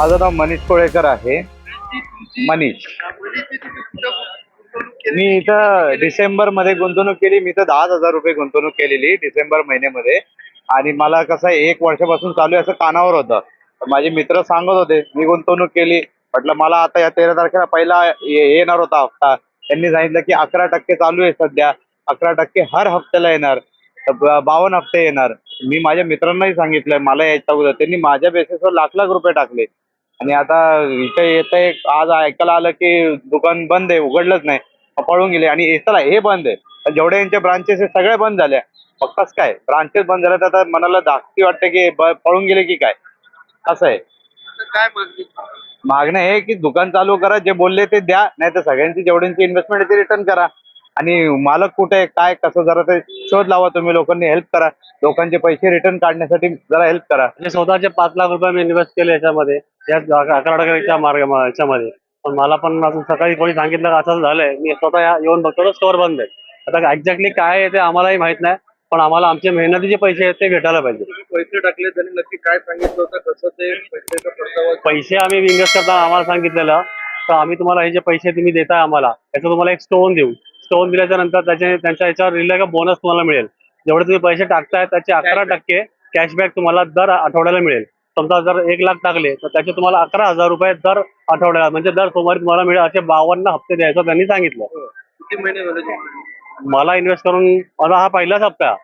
माझं नाव मनीष कोळेकर आहे. मनीष. मी इथं डिसेंबरमध्ये गुंतवणूक केली. मी तर दहा हजार रुपये गुंतवणूक केलेली डिसेंबर महिन्यामध्ये. आणि मला कसं आहे, एक वर्षापासून चालू आहे असं कानावर होतं. तर माझे मित्र सांगत होते मी गुंतवणूक केली. म्हटलं मला आता या तेरा तारखेला पहिला येणार होता हप्ता. त्यांनी सांगितलं की अकरा टक्के चालू आहे सध्या. अकरा टक्के हर हप्त्याला येणार. तर बावन्न हप्ते येणार. मी माझ्या मित्रांनाही सांगितलंय मला यायचं अगोदर. त्यांनी माझ्या बेसिसवर लाख लाख रुपये टाकले. आणि आता इथे येत आहे आज ऐकायला आलं की दुकान बंद आहे उघडलंच नाही. पळून गेले. आणि हे चला हे बंद आहे. जेवढे यांचे ब्रांचेस आहे सगळे बंद झाल्या मग कसं काय? ब्रांचेस बंद झाल्या तर आता मनाला धाकती वाटते की पळून गेले की काय? असं आहे. काय मागणी? मागणं आहे की दुकान चालू करा जे बोलले ते द्या. नाही तर सगळ्यांची जेवढ्यांची इन्व्हेस्टमेंट आहे ती रिटर्न करा. आणि मालक कुठे आहे काय कसं जरा ते शोध लावा तुम्ही लोकांनी हेल्प करा. लोकांचे पैसे रिटर्न काढण्यासाठी जरा हेल्प करा. म्हणजे स्वतःचे पाच लाख रुपये मी इन्व्हेस्ट केले याच्यामध्ये या मार्ग याच्यामध्ये. पण मला पण अजून सकाळी कोणी सांगितलं का असं झालंय. मी स्वतः येऊन बघतो स्टोअर बंद आहे. आता एक्झॅक्टली काय आहे ते आम्हालाही माहीत नाही पण आम्हाला आमचे मेहनतीचे पैसे आहेत ते भेटायला पाहिजे. तुम्ही पैसे टाकले त्यांनी नक्की काय सांगितलं होतं कसं ते पैसे आम्ही इन्व्हेस्ट करताना आम्हाला सांगितलेलं तर आम्ही तुम्हाला हे जे पैसे तुम्ही देताय आम्हाला त्याचं तुम्हाला एक स्टोन देऊ. स्टोन दिल्याच्या नंतर त्याचे त्यांच्या याच्यावर रिलेटेड बोनस तुम्हाला मिळेल. जेवढे तुम्ही पैसे टाकताय त्याचे अकरा टक्के कॅशबॅक तुम्हाला दर आठवड्याला मिळेल. समजा जर एक लाख टाकले तर त्याचे तुम्हाला अकरा हजार रुपये दर आठवड्याला म्हणजे दर सोमवारी तुम्हाला मिळेल असे बावन्न हप्ते द्यायचं त्यांनी सांगितलं. किती महिने झाले तुम्हाला? मला इन्व्हेस्ट करून माझा हा पहिलाच हप्ता.